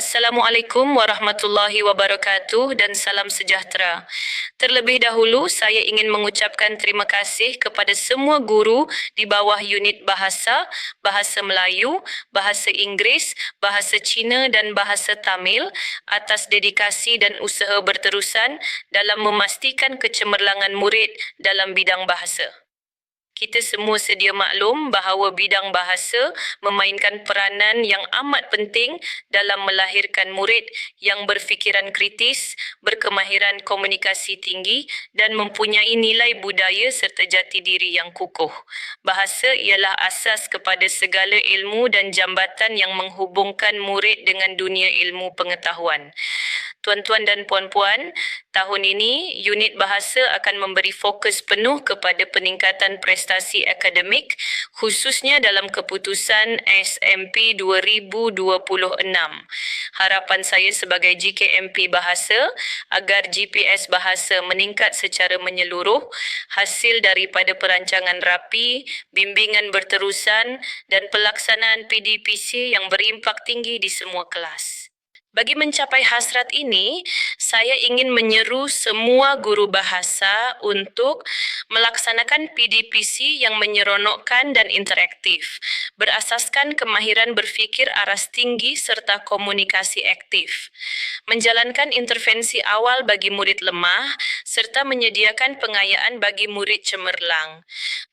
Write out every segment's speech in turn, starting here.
Assalamualaikum warahmatullahi wabarakatuh dan salam sejahtera. Terlebih dahulu, saya ingin mengucapkan terima kasih kepada semua guru di bawah unit bahasa, bahasa Melayu, bahasa Inggeris, bahasa Cina dan bahasa Tamil atas dedikasi dan usaha berterusan dalam memastikan kecemerlangan murid dalam bidang bahasa. Kita semua sedia maklum bahawa bidang bahasa memainkan peranan yang amat penting dalam melahirkan murid yang berfikiran kritis, berkemahiran komunikasi tinggi dan mempunyai nilai budaya serta jati diri yang kukuh. Bahasa ialah asas kepada segala ilmu dan jambatan yang menghubungkan murid dengan dunia ilmu pengetahuan. Tuan-tuan dan puan-puan, tahun ini unit bahasa akan memberi fokus penuh kepada peningkatan prestasi akademik khususnya dalam keputusan SMP 2026. Harapan saya sebagai GKMP Bahasa agar GPS Bahasa meningkat secara menyeluruh hasil daripada perancangan rapi, bimbingan berterusan dan pelaksanaan PDPC yang berimpak tinggi di semua kelas. Bagi mencapai hasrat ini, saya ingin menyeru semua guru bahasa untuk melaksanakan PDPC yang menyeronokkan dan interaktif, berasaskan kemahiran berfikir aras tinggi serta komunikasi aktif, menjalankan intervensi awal bagi murid lemah serta menyediakan pengayaan bagi murid cemerlang,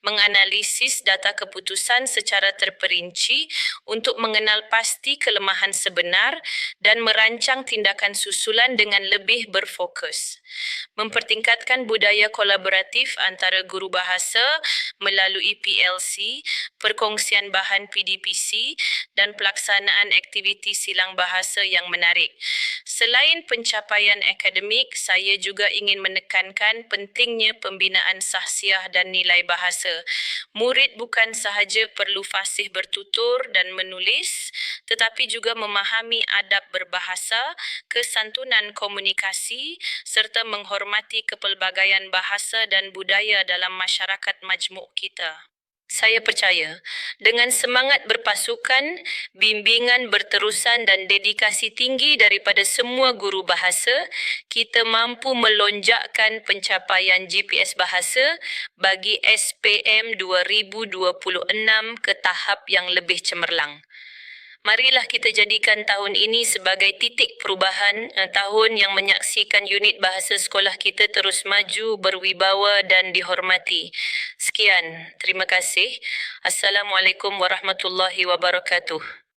menganalisis data keputusan secara terperinci untuk mengenal pasti kelemahan sebenar dan merancang tindakan susulan dengan lebih berfokus. Mempertingkatkan budaya kolaboratif antara guru bahasa melalui PLC, perkongsian bahan PDPC dan pelaksanaan aktiviti silang bahasa yang menarik. Selain pencapaian akademik, saya juga ingin menekankan pentingnya pembinaan sahsiah dan nilai bahasa. Murid bukan sahaja perlu fasih bertutur dan menulis, tetapi juga memahami adab berbahasa, kesantunan komunikasi serta menghormati kepelbagaian bahasa dan budaya dalam masyarakat majmuk kita. Saya percaya dengan semangat berpasukan, bimbingan berterusan dan dedikasi tinggi daripada semua guru bahasa, kita mampu melonjakkan pencapaian GPS bahasa bagi SPM 2026 ke tahap yang lebih cemerlang. Marilah kita jadikan tahun ini sebagai titik perubahan eh, tahun yang menyaksikan unit bahasa sekolah kita terus maju, berwibawa dan dihormati. Sekian, terima kasih. Assalamualaikum warahmatullahi wabarakatuh.